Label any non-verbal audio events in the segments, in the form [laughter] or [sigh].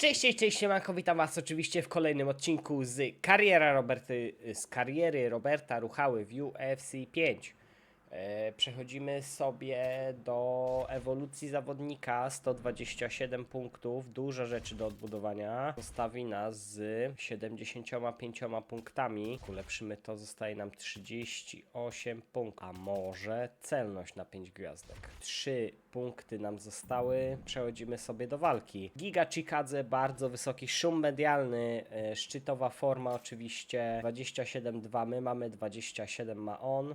Cześć, cześć, cześć, siemanko, witam was oczywiście w kolejnym odcinku z kariera Roberty, z kariery Roberta Ruchały w UFC 5. E, przechodzimy sobie do ewolucji zawodnika, 127 punktów, dużo rzeczy do odbudowania. Zostawi nas z 75 punktami. Ulepszymy to, zostaje nam 38 punktów, a może celność na 5 gwiazdek. 3 punkty nam zostały, przechodzimy sobie do walki. Giga Chikadze, bardzo wysoki szum medialny, e, szczytowa forma oczywiście, 27-2 my mamy, 27 ma on. [coughs]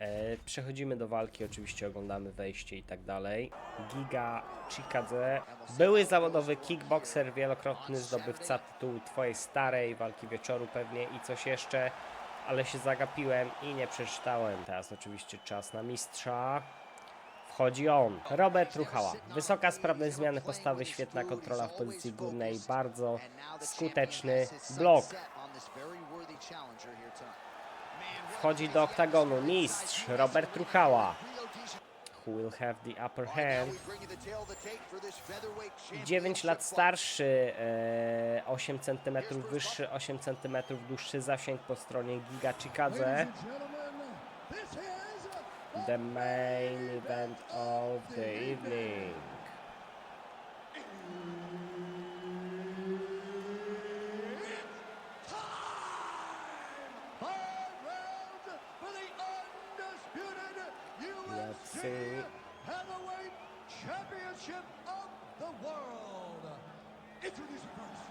E, Przechodzimy do walki, oczywiście oglądamy wejście i tak dalej. Giga Chikadze, były zawodowy kickboxer, wielokrotny zdobywca tytułu twojej starej walki wieczoru pewnie i coś jeszcze, ale się zagapiłem i nie przeczytałem. Teraz oczywiście czas na mistrza. Wchodzi on, Robert Ruchała. Wysoka sprawność zmiany postawy, świetna kontrola w pozycji górnej, bardzo skuteczny blok. Wchodzi do oktagonu mistrz Robert Ruchała. Will have the upper hand? 9 lat starszy, e, 8 cm wyższy, 8 cm dłuższy zasięg po stronie Giga Chikadze. The main event of the evening. Heavyweight Championship of the World. Introducing first,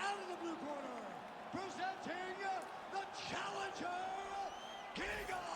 out of the blue corner, presenting the challenger, Giga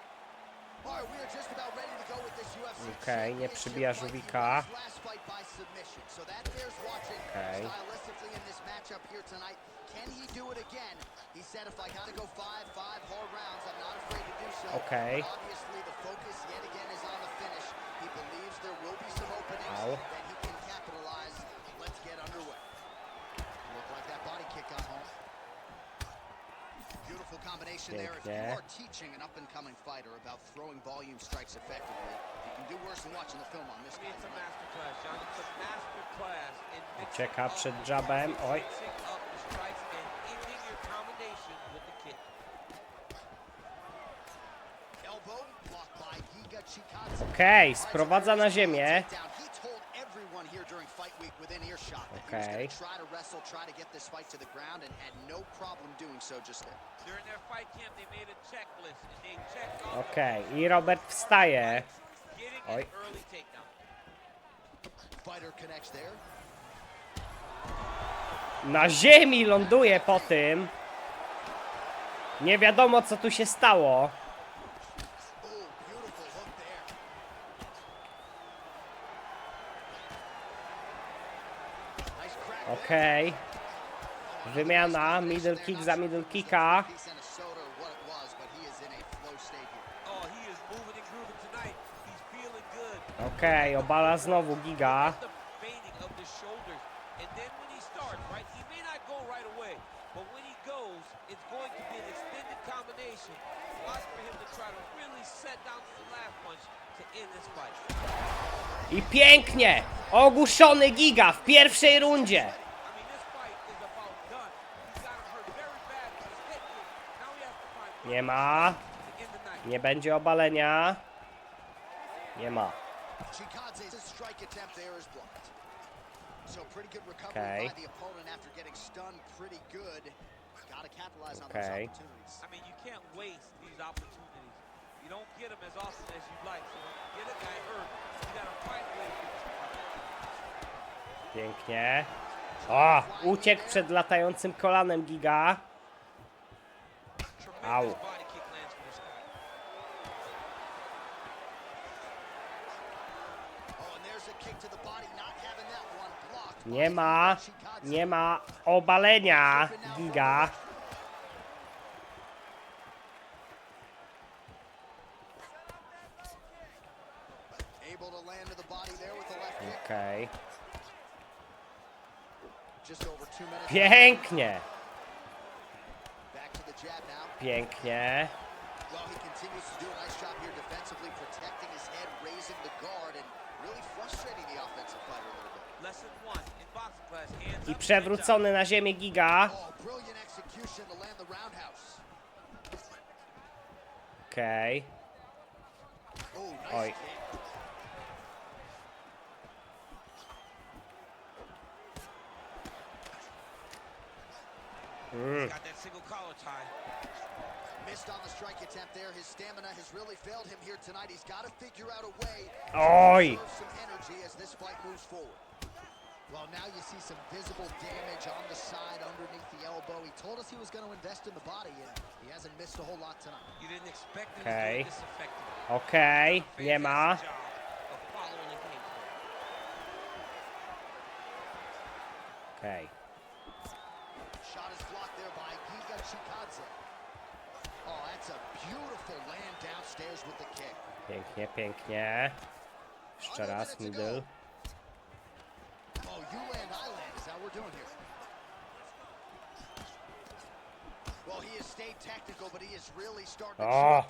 Okej, nie championship przybija żółwika. won his last fight Elbow blocked by Giga Chikadze. Okej, sprowadza na ziemię. That Okay. he was going to try to wrestle, try to get this fight to the ground, and had no problem doing so just there. During their fight camp, they made a checklist and they checked off Okej, i Robert wstaje. getting Oj. an early takedown. Fighter connects there. Na ziemi ląduje po tym. Nie wiadomo co tu się stało. Oh, beautiful hook there. Nice crack there. Okej. Wymiana, middle kick za middle kicka. Piece in a soda or what it was, but he is in a flow state here. Oh, is moving and grooving tonight. He's feeling good. Okej, obala znowu giga. I pięknie! Ogłuszony giga w pierwszej rundzie. I mean, this fight is about done. He's got him hurt very bad with his head kick. Now he has to find Nie ma. Nie będzie obalenia. Nie ma. Recovery Okay. on Okay. Pięknie. O, uciekł przed latającym kolanem giga. Oh. Nie ma, nie ma obalenia, Giga. To land to the body there with the left kick. Okej. Just over two minutes. Pięknie, Back to the jab now. Pięknie. I przewrócony na ziemię Giga. Oh. Okej. Oh, nice Oj. kick. Got that single collar tie. Missed on the strike attempt there. His stamina has really failed him here tonight. He's got to figure out a way to some energy as this fight moves forward. Well, now you see some visible damage on the side underneath the elbow. He told us he was going to invest in the body, and he hasn't missed a whole lot tonight. You didn't expect him Okay. to do this effectively. Okej, nie ma. Fantastic Pięknie, pięknie. Jeszcze raz, middle. Oh, to Oh.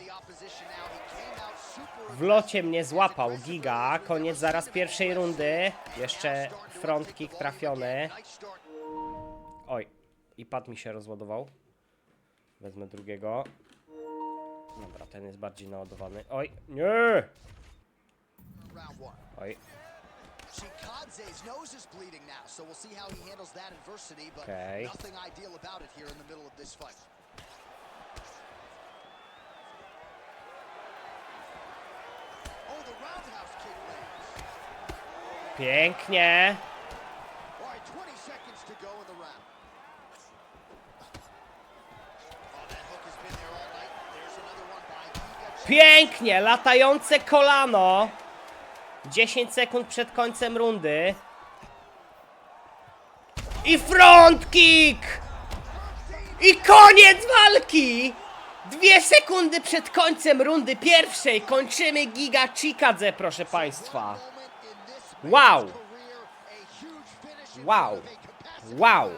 W locie mnie złapał Giga. Koniec zaraz pierwszej rundy. Jeszcze front kick trafiony. Oj, i pad mi się rozładował. Wezmę drugiego. Dobra, ten jest bardziej naładowany. Oj, nie! Oj, Chikadze's nose is bleeding now, so we'll see how he handles that adversity, but Okay. nothing ideal about it here in the middle of this fight. Oh, the roundhouse kick lands. pięknie! All right, 20 seconds to go in the round. Oh, that hook has been there all night. There's another one by Giga Pięknie! Latające kolano! 10 sekund przed końcem rundy. I front kick! I koniec walki! Dwie sekundy przed końcem rundy pierwszej kończymy Giga Chikadze, proszę Państwa. Wow! Wow! Wow!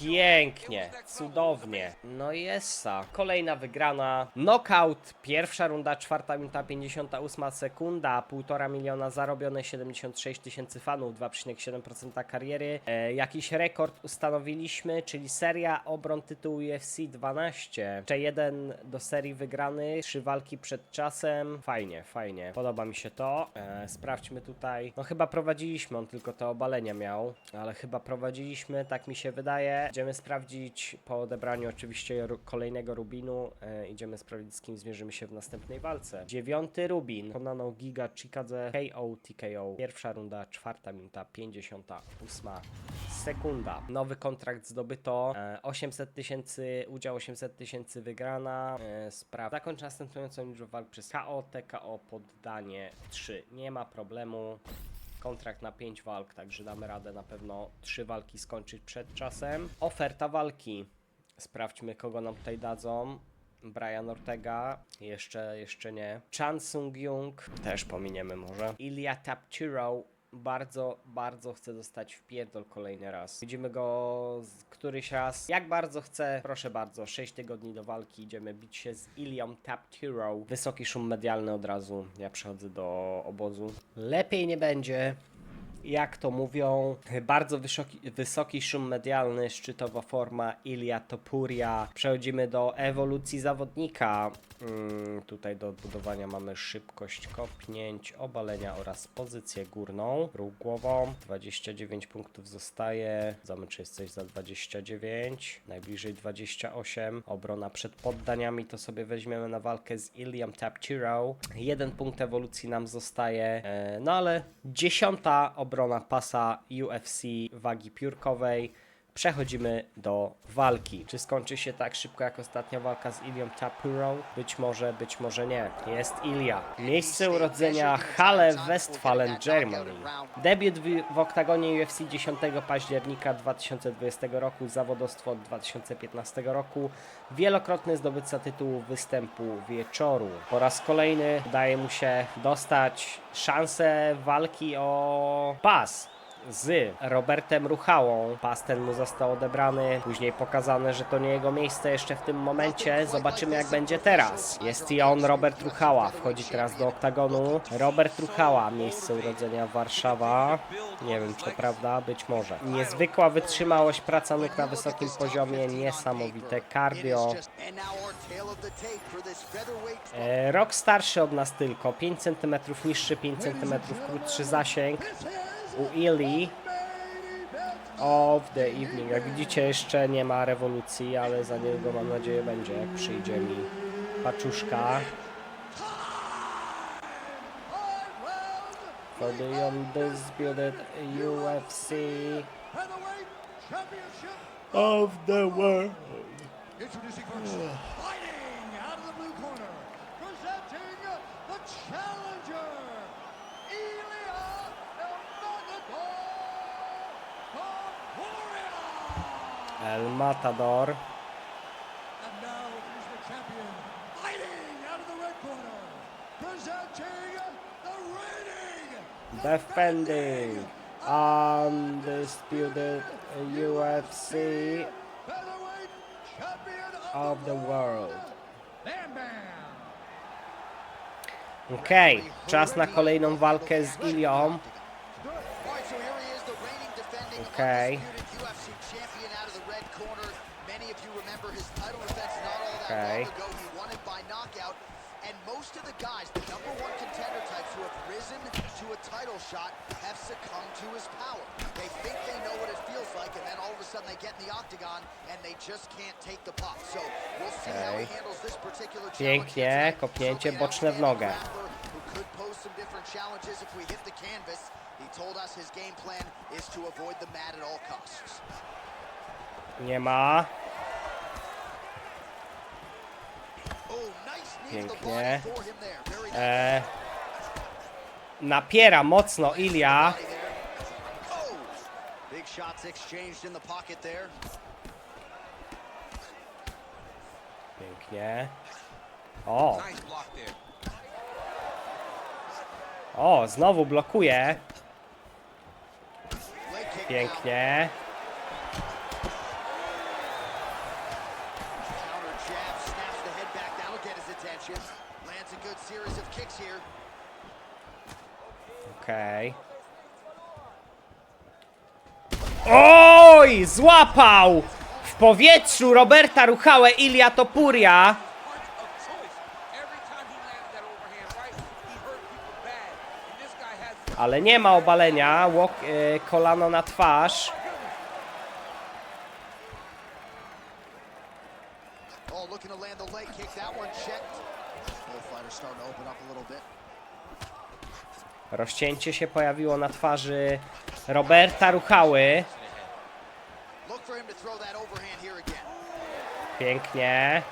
Pięknie, Cudownie. No jest Kolejna wygrana. Knockout. Pierwsza runda, czwarta minuta, 58 sekunda. Półtora miliona zarobione, 76 tysięcy fanów, 2,7% kariery. E, jakiś rekord ustanowiliśmy, czyli seria obron tytułu UFC 12. Jeszcze jeden do serii wygrany, trzy walki przed czasem. Fajnie, fajnie. Podoba mi się to. E, sprawdźmy tutaj. No chyba prowadziliśmy, on tylko te obalenia miał, ale chyba prowadziliśmy, tak mi się wydaje. Idziemy sprawdzić po odebraniu oczywiście kolejnego Rubinu. E, idziemy sprawdzić z kim zmierzymy się w następnej walce. Dziewiąty Rubin. Pokonano Giga Chikadze KO TKO. Pierwsza runda, czwarta minuta, 58 sekunda. Nowy kontrakt zdobyto. E, 800 tysięcy, udział 800 tysięcy wygrana. E, spraw. Zakończ następującą liczbę walk przez KO, TKO, poddanie 3. Nie ma problemu. Kontrakt na 5 walk, także damy radę na pewno 3 walki skończyć przed czasem. Oferta walki. Sprawdźmy, kogo nam tutaj dadzą. Brian Ortega, jeszcze, jeszcze nie. Chan Sung Jung, też pominiemy może. Ilya Tapchiro, bardzo, bardzo chcę dostać w pierdol kolejny raz. Widzimy go któryś raz. Jak bardzo chcę, proszę bardzo, 6 tygodni do walki, idziemy bić się z Ilią Tapchiro. Wysoki szum medialny od razu, ja przechodzę do obozu. Lepiej nie będzie jak to mówią, bardzo wysoki, wysoki szum medialny, szczytowa forma Ilia Topuria. Przechodzimy do ewolucji zawodnika. Mm, tutaj do odbudowania mamy szybkość kopnięć, obalenia oraz pozycję górną. Ruch głową, 29 punktów zostaje. Zobaczymy, czy jest coś za 29. Najbliżej 28. Obrona przed poddaniami to sobie weźmiemy na walkę z Iliam Tapchiro. Jeden punkt ewolucji nam zostaje. E, no ale dziesiąta obrona pasa UFC wagi piórkowej. Przechodzimy do walki. Czy skończy się tak szybko jak ostatnia walka z Ilią Tapurą? Być może, być może nie. Jest Ilia. Miejsce urodzenia Halle Westfalen, Germany. Debiut w, w oktagonie UFC 10 października 2020 roku, zawodowstwo od 2015 roku, wielokrotny zdobywca tytułu występu wieczoru. Po raz kolejny udaje mu się dostać szansę walki o pas z Robertem Ruchałą. Pas ten mu został odebrany, później pokazane, że to nie jego miejsce jeszcze w tym momencie. Zobaczymy jak będzie teraz. Jest i on, Robert Ruchała. Wchodzi teraz do oktagonu. Robert Ruchała, miejsce urodzenia Warszawa. Nie wiem czy to prawda, być może. Niezwykła wytrzymałość, praca nóg na wysokim poziomie, niesamowite cardio. E, Rok starszy od nas tylko, 5 cm niższy, 5 cm krótszy zasięg. U Ili of the evening. Jak widzicie jeszcze nie ma rewolucji, ale za niego mam nadzieję będzie, jak przyjdzie mi paczuszka. For the undisputed UFC of the world. Introducing first, fighting out of the blue corner, presenting the challenger, the reigning, defending undisputed UFC champion of the world. Okej, czas na kolejną walkę z Ilią. Okay. Okay. UFC champion out of the red corner. Many of you remember his title defense not all that Okay. long ago. He won it by knockout. And most of the guys, the number one contender types who have risen to a title shot, have succumbed to his power. They think they know what it feels like, and then all of a sudden they get in the octagon and they just can't take the pop. So we'll see how he handles this particular challenge. Pięknie, kopnięcie boczne w nogę. outstanding grappler Pięknie. E, napiera mocno Ilia. Pięknie. O, o, znowu blokuje. Pięknie. Counter jab, snaps the head back. That'll get his attention. Lands a good series of kicks here. Okej. Oj, złapał! W powietrzu Roberta Ruchałę Ilia Topuria. Ale nie ma obalenia. Łok, e, kolano na twarz. Oh, looking to land the leg kick. That one checked. Starting to open up a little bit. Rozcięcie się pojawiło na twarzy Roberta Ruchały. Pięknie.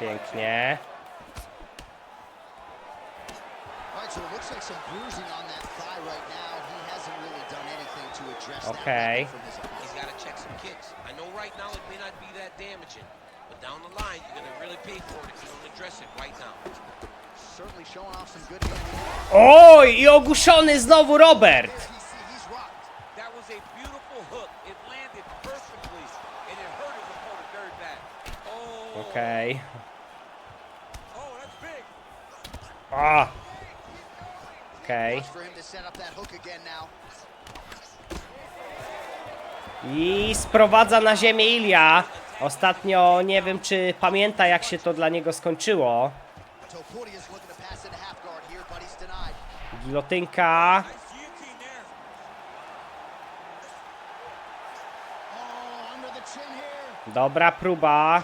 Pięknie. Okay. that weapon from his opponent. He's got to check some kicks. I know right now it may not be that damaging, but down the line you're going to really pay for it if you don't address it right now. Certainly showing off some good. Oj, i ogłuszony znowu Robert. Here, DC, he's rocked. That was a beautiful hook. It landed perfectly, and it hurt his opponent very bad. Oh, Okej. oh, that's big. A. Okej. Watch for him to set up that hook again now. I sprowadza na ziemię Ilia. Ostatnio nie wiem, czy pamięta, jak się to dla niego skończyło. Gilotynka. Dobra próba.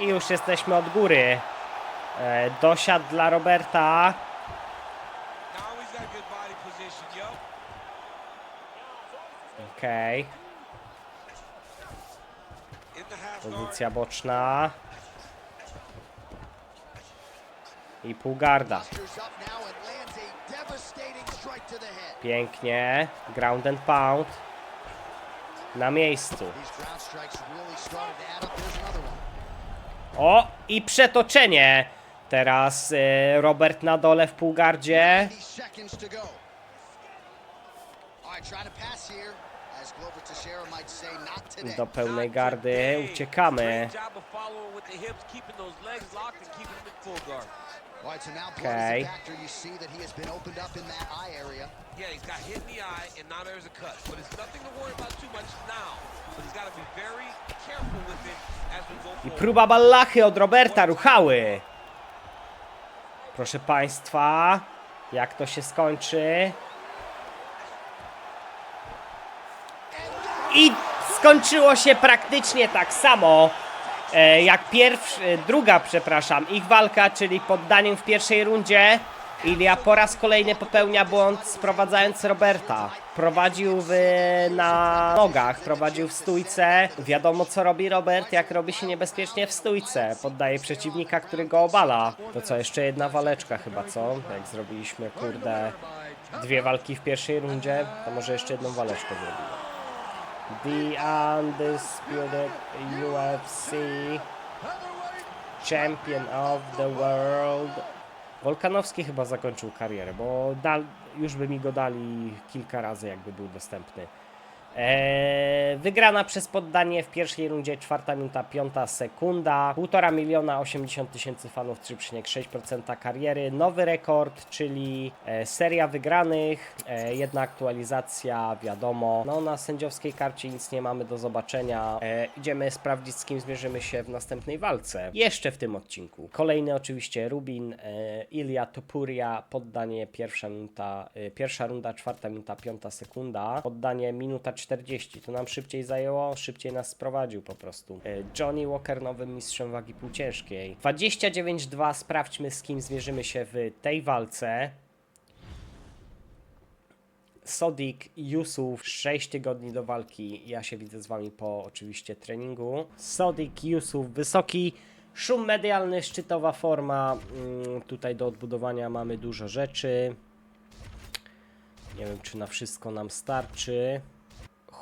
I już jesteśmy od góry. E, dosiad dla Roberta. Okej, In pozycja boczna. I półgarda. Pięknie. Ground and pound. Na miejscu. O, i przetoczenie. Teraz y, Robert na dole w półgardzie. 90 seconds to go. All right, trying to pass here. As Glover Teixeira might say, not today. Do pełnej gardy. Uciekamy. Blood Okay. is a factor. You see that he has been opened up in that eye area. Yeah, he's got hit in the eye, and now there's a cut. But it's nothing to worry about too much now. But he's got to be very careful with it as we go I próba ballachy od Roberta ruchały. Proszę Państwa, jak to się skończy? I skończyło się praktycznie tak samo e, jak pierwsza, druga, przepraszam, ich walka, czyli poddaniem w pierwszej rundzie. Ilia po raz kolejny popełnia błąd sprowadzając Roberta. Prowadził w, na nogach, prowadził w stójce. Wiadomo co robi Robert, jak robi się niebezpiecznie w stójce. Poddaje przeciwnika, który go obala. To co, jeszcze jedna waleczka chyba, co? Jak zrobiliśmy, kurde, dwie walki w pierwszej rundzie, to może jeszcze jedną waleczkę zrobimy. The undisputed UFC champion of the world. Wolkanowski chyba zakończył karierę, bo dal, już by mi go dali kilka razy, jakby był dostępny. Eee, wygrana przez poddanie w pierwszej rundzie, czwarta minuta, piąta sekunda. 1,5 miliona 80 tysięcy fanów, 3,6% kariery. Nowy rekord, czyli e, seria wygranych, e, jedna aktualizacja, wiadomo. No na sędziowskiej karcie nic nie mamy do zobaczenia. E, idziemy sprawdzić z kim zmierzymy się w następnej walce. Jeszcze w tym odcinku. Kolejny oczywiście Rubin, e, Ilia Topuria, poddanie pierwsza minuta, e, pierwsza runda, czwarta minuta, piąta sekunda. Poddanie minuta 40. To nam szybciej zajęło, szybciej nas sprowadził po prostu. E, Johnny Walker nowym mistrzem wagi półciężkiej. 29-2, sprawdźmy z kim zmierzymy się w tej walce. Sodik Yusuf, 6 tygodni do walki. Ja się widzę z wami po oczywiście treningu. Sodik Yusuf, wysoki szum medialny, szczytowa forma. Mm, tutaj do odbudowania mamy dużo rzeczy. Nie wiem, czy na wszystko nam starczy.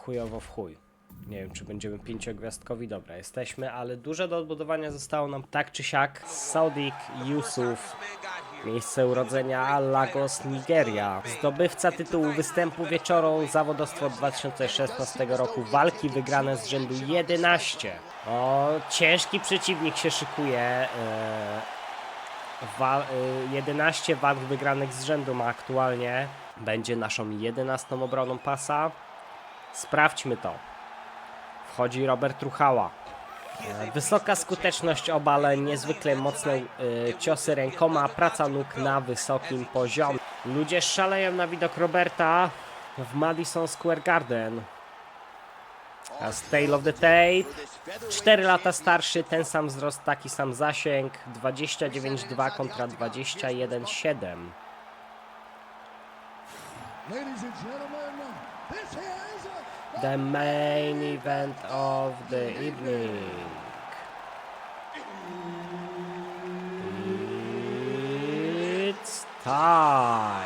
Chujowo w chuj. Nie wiem, czy będziemy pięciogwiazdkowi. Dobra, jesteśmy, ale dużo do odbudowania zostało nam tak czy siak. Sodik Yusuf. Miejsce urodzenia Lagos, Nigeria. Zdobywca tytułu występu wieczoru zawodowstwo 2016 roku. Walki wygrane z rzędu 11. O, ciężki przeciwnik się szykuje. e, Wa- e, 11 walk wygranych z rzędu ma aktualnie. Będzie naszą 11 obroną pasa. Sprawdźmy to. Wchodzi Robert Ruchała. E, Wysoka skuteczność obaleń, niezwykle mocne e, ciosy rękoma, praca nóg na wysokim poziomie. Ludzie szaleją na widok Roberta w Madison Square Garden. As Tale of the Tape. 4 lata starszy, ten sam wzrost, taki sam zasięg. 29,2 kontra 21,7. Ladies and gentlemen, this is The main event of the evening. It's time.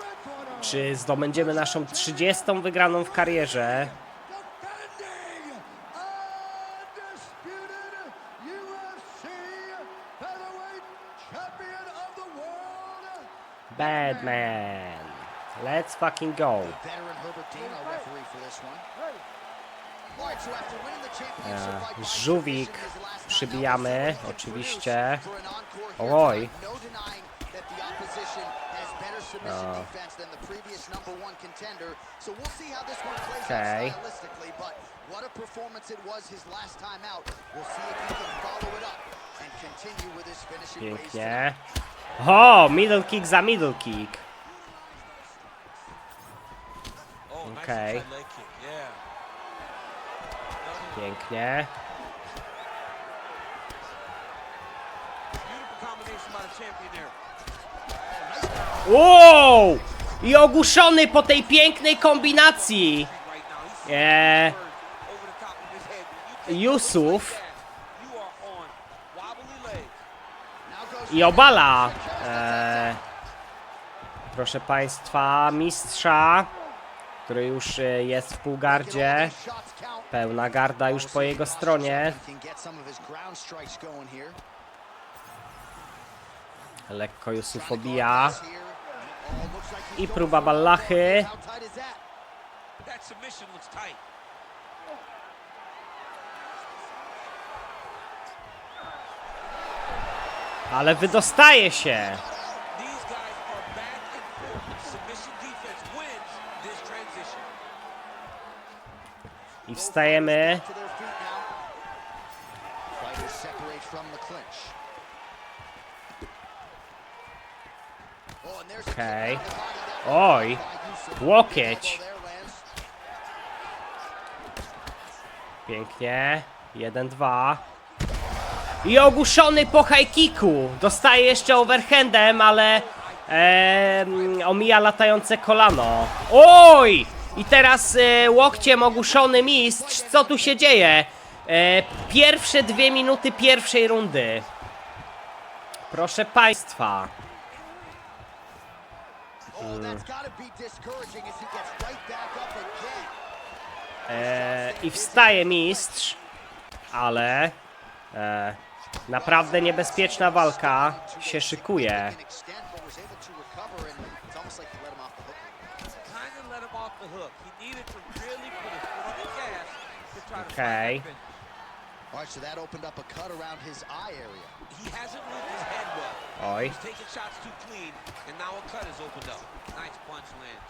Red corner. Czy zdobędziemy naszą 30. wygraną w karierze? Badman. Let's fucking go. E, Żółwik przybijamy, oczywiście. Oj. tonight. No Okay. Pięknie. O, middle kick za middle kick. Nice Okay. inside leg kick. Yeah. Another Pięknie. Wow! I ogłuszony po tej pięknej kombinacji. Eee, Yusuf i obala. Eee, proszę Państwa, mistrza, który już e, jest w półgardzie. Pełna garda już po jego stronie. Lekko Jusuf obija. I próba ballachy. Ale wydostaje się. These guys are back and forth. Submission defense wins this transition. I wstajemy. To their feet now. Fighters separate from the clinch. Oh, and there's a kick Okay. Oj, łokieć. Pięknie. 1-2. I ogłuszony po high kicku. Dostaje jeszcze overhandem, ale em, omija latające kolano. Oj! I teraz e, łokciem ogłuszony mistrz. Co tu się dzieje? E, pierwsze dwie minuty pierwszej rundy. Proszę Państwa. E, I wstaje mistrz, ale e, naprawdę niebezpieczna walka się szykuje. Can extend, but was able to recover, and it's almost like he let him off the hook. Kind of let him off the hook. He needed to really put his foot on the gas to try to Okay. All right, so that opened up a cut around his eye area. He hasn't moved his head well. Oj, He's taking shots too clean, and now a cut has opened up. Nice punch lands.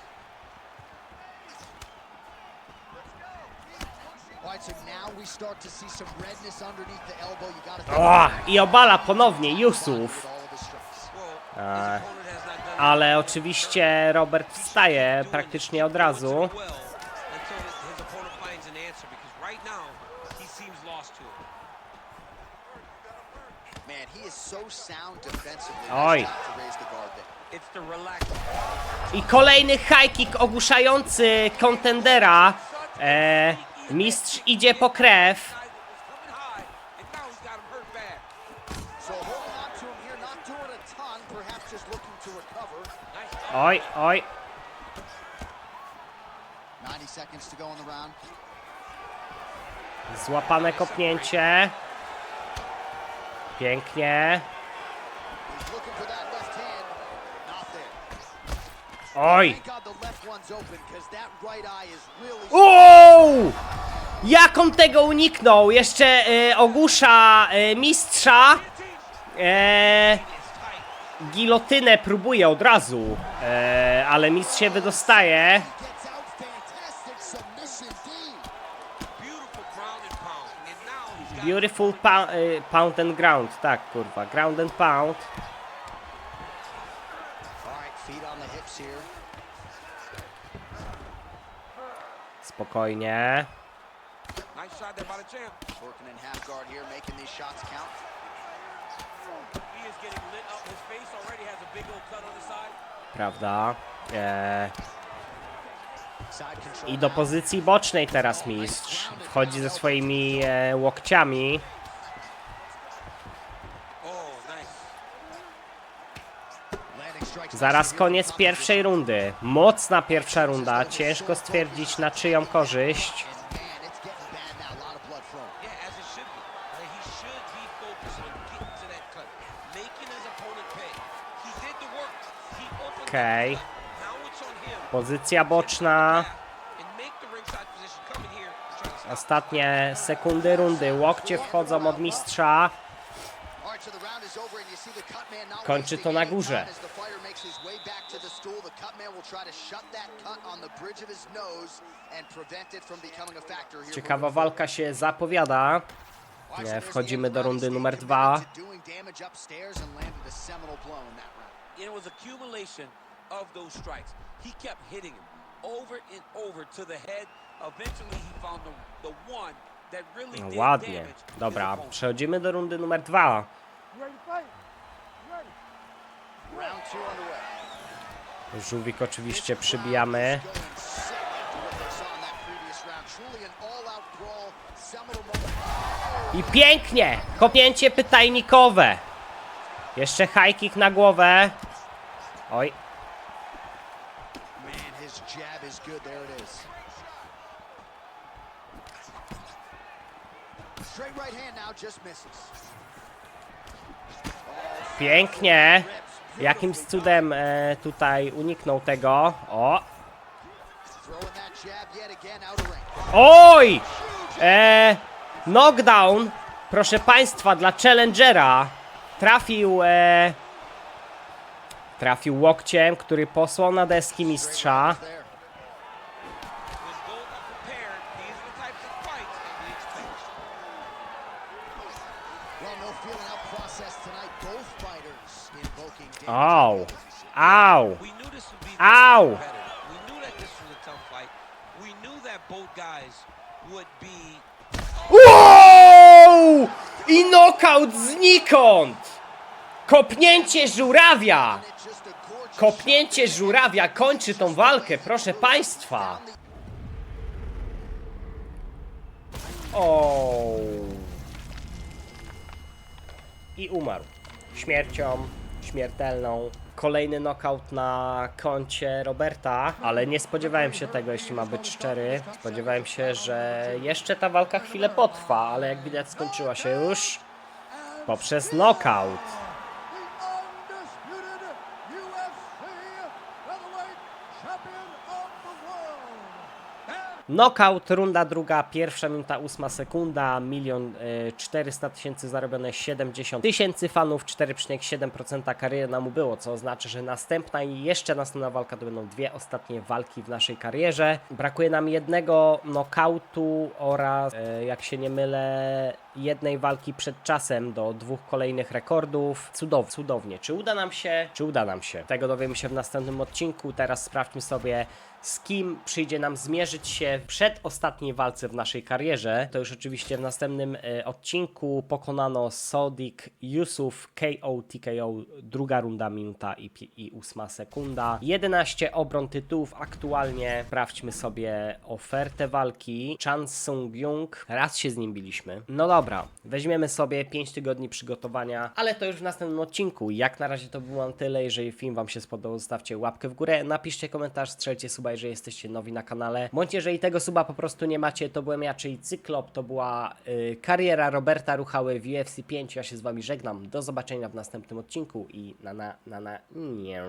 All right, so now we start to see some redness underneath the elbow. You gotta think o, i obala ponownie Uh, done ale oczywiście Robert wstaje praktycznie od razu. well until his, his opponent finds an answer, because right now he seems lost to it. Man, he is so sound defensively. Oj. Nice job to raise the guard there. It's the relaxed. I kolejny high kick ogłuszający kontendera. E, mistrz idzie po krew. Guy that was coming high, really. Uuu! Jak on tego uniknął? Jeszcze e, ogłusza e, mistrza. E, gilotynę próbuje od razu, e, ale mistrz się wydostaje. Pound. Beautiful pound, e, pound and ground, tak kurwa, ground and pound. All right, feet on the hips here. Spokojnie. nice shot there by the champ. Working in half guard here, making these shots count. He is getting lit up. His face already has a big old cut on the side. Prawda? E, control. I do pozycji bocznej teraz mistrz. Wchodzi ze swoimi e, łokciami. Oh, nice. Landing strikes Zaraz koniec pierwszej rundy. Mocna pierwsza runda. Ciężko stwierdzić na czyją korzyść. Okay. Pozycja boczna. Ostatnie sekundy rundy. Łokcie wchodzą od mistrza. Kończy to na górze. Makes his way back to the stool, the cut man will try to shut that cut on the bridge of his nose and prevent it from becoming a factor here. Ciekawa walka się zapowiada. wchodzimy do rundy numer dwa. committed to doing damage upstairs and landed a seminal blow in that round. It was accumulation of those strikes. He kept hitting him over and over to the head. Eventually he found the, the one that really No did ładnie. Dobra, przechodzimy do rundy numer dwa. Żółwik oczywiście przybijamy. I pięknie! Kopięcie pytajnikowe. Jeszcze high kick na głowę. Oj, pięknie. Jakimś cudem e, tutaj uniknął tego. O, oj! E, knockdown, proszę państwa, dla Challengera. Trafił, e, trafił łokciem, który posłał na deski mistrza. There. When both are prepared, these are the types of fights that we expect. Well, no feeling out process tonight. Both fighters invoking damage. Ow. Ow. We knew this would be Ow. very competitive. We knew that this was a tough fight. We knew that both guys would be Wow! I knockout znikąd! Kopnięcie żurawia! Kopnięcie żurawia kończy tą walkę, proszę państwa. O. I umarł. Śmiercią śmiertelną. Kolejny knockout na koncie Roberta, ale nie spodziewałem się tego, jeśli ma być szczery. Spodziewałem się, że jeszcze ta walka chwilę potrwa, ale jak widać skończyła się już poprzez knockout. the undisputed UFC featherweight champion of the world. And Knockout, runda druga, pierwsza minuta, ósma sekunda, milion e, czterysta tysięcy zarobione, 70 tysięcy fanów, 4,7% kariery nam było, co oznacza, że następna i jeszcze następna walka to będą dwie ostatnie walki w naszej karierze. Brakuje nam jednego knockoutu oraz, e, jak się nie mylę, jednej walki przed czasem do dwóch kolejnych rekordów. Cudow, cudownie. Czy uda nam się? Czy uda nam się? Tego dowiemy się w następnym odcinku. Teraz sprawdźmy sobie, z kim przyjdzie nam zmierzyć się w przedostatniej walce w naszej karierze. To już oczywiście w następnym e, odcinku pokonano Sodik Yusuf KO TKO, druga runda, minuta i, i ósma sekunda. 11 obron tytułów aktualnie. Sprawdźmy sobie ofertę walki. Chan Sung Jung, raz się z nim biliśmy. No dobra, weźmiemy sobie 5 tygodni przygotowania, ale to już w następnym odcinku. Jak na razie to było na tyle. Jeżeli film Wam się spodobał, zostawcie łapkę w górę, napiszcie komentarz, strzelcie suba, jeżeli jesteście nowi na kanale. Bądź jeżeli tego suba po prostu nie macie, to byłem ja, czyli Cyklop, to była y, kariera Roberta Ruchały w UFC 5. Ja się z Wami żegnam. Do zobaczenia w następnym odcinku i na na na na nie.